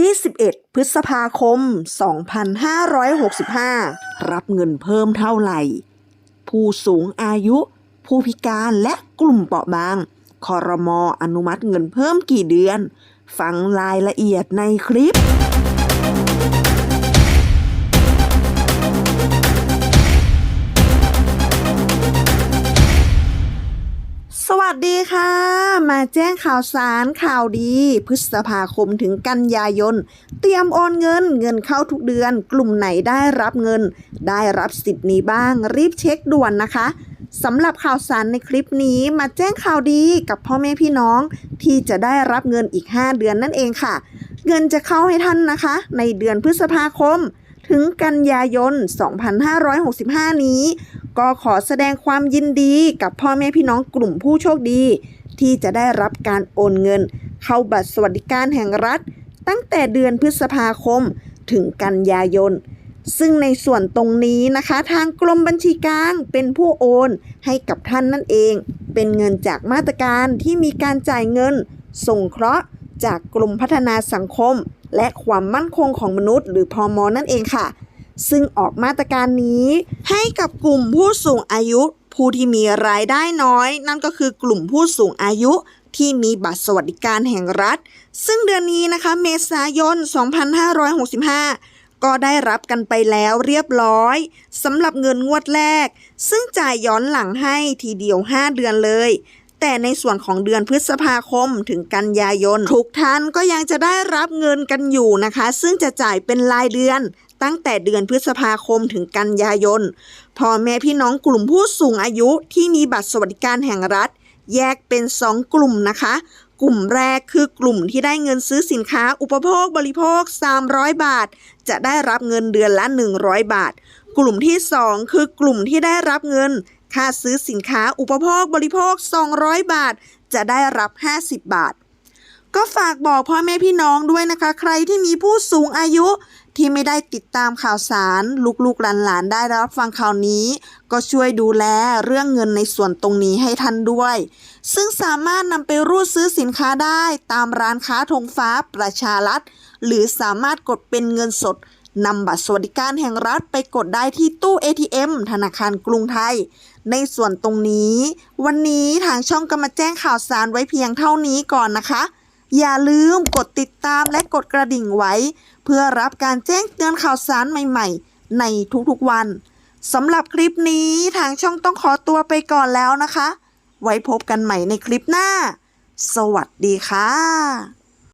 21 พฤษภาคม 2565 รับเงินเพิ่มเท่าไหร่ ผู้สูงอายุ ผู้พิการและกลุ่มเปราะบาง คอรมออนุมัติเงินเพิ่มกี่เดือน ฟังรายละเอียดในคลิป สวัสดีค่ะ มาแจ้งข่าวสารข่าวดี พฤษภาคมถึงกันยายน เตรียมโอนเงิน เงินเข้าทุกเดือน กลุ่มไหนได้รับเงิน ได้รับสิทธิ์นี้บ้าง รีบเช็คด่วนนะคะสำหรับข่าวสารในคลิปนี้มาแจ้งข่าวดีกับพ่อแม่พี่น้อง ที่จะได้รับเงินอีก 5 เดือนนั่นเองค่ะ เงินจะเข้าให้ท่านนะคะ ในเดือนพฤษภาคม ถึงกันยายน 2565 นี้ ก็ขอแสดงความยินดีกับพ่อแม่พี่น้องกลุ่มผู้โชคดี ที่จะได้รับการโอนเงิน เข้าบัตรสวัสดิการแห่งรัฐ ตั้งแต่เดือนพฤษภาคมถึงกันยายน ซึ่งในส่วนตรงนี้นะคะ ทางกรมบัญชีกลางเป็นผู้โอนให้กับท่านนั่นเอง เป็นเงินจากมาตรการที่มีการจ่ายเงินส่งเคราะห์จากกรมพัฒนาสังคม และความมั่นคงของมนุษย์ หรือพอมนั่นเองค่ะ ซึ่งออกมาตรการนี้ให้กับกลุ่มผู้สูงอายุ ผู้ที่มีรายได้น้อย นั่นก็คือกลุ่มผู้สูงอายุที่มีบัตรสวัสดิการแห่งรัฐ ซึ่งเดือนนี้นะคะ เมษายน 2565 ก็ได้รับกันไปแล้วเรียบร้อยสำหรับเงินงวดแรก ซึ่งจ่ายย้อนหลังให้ทีเดียว 5 เดือนเลย แต่ในส่วนของเดือนพฤษภาคมถึงกันยายนทุกท่านก็ยังจะได้รับเงินกันอยู่นะคะ ซึ่งจะจ่ายเป็นรายเดือนตั้งแต่เดือนพฤษภาคมถึงกันยายนพ่อแม่พี่น้องกลุ่มผู้สูงอายุที่มีบัตรสวัสดิการแห่งรัฐ แยกเป็น 2 กลุ่มนะคะ กลุ่มแรกคือกลุ่มที่ได้เงินซื้อสินค้าอุปโภคบริโภค 300 บาท จะได้รับเงินเดือนละ 100 บาท กลุ่มที่ 2 คือกลุ่มที่ได้รับเงิน ค่าซื้อสินค้าอุปโภคบริโภค 200 บาท จะได้รับ 50 บาท ก็ฝากบอกพ่อแม่พี่น้องด้วยนะคะ ใครที่มีผู้สูงอายุที่ไม่ได้ติดตามข่าวสาร ลูกๆหลานๆได้รับฟังข่าวนี้ ก็ช่วยดูแลเรื่องเงินในส่วนตรงนี้ให้ท่านด้วย ซึ่งสามารถนำไปรูดซื้อสินค้าได้ตามร้านค้าธงฟ้าประชารัฐ หรือสามารถกดเป็นเงินสด นำบัตรสวัสดิการแห่งรัฐไปกดได้ที่ตู้ ATM ธนาคารกรุงไทย ในส่วนตรงนี้ วันนี้ทางช่องก็มาแจ้งข่าวสารไว้เพียงเท่านี้ก่อนนะคะ อย่าลืมกดติดตามและกดกระดิ่งไว้ เพื่อรับการแจ้งเตือนข่าวสารใหม่ๆ ในทุกๆวันสำหรับคลิปนี้ทางช่องต้องขอตัวไปก่อนแล้วนะคะ ไว้พบกันใหม่ในคลิปหน้า สวัสดีค่ะ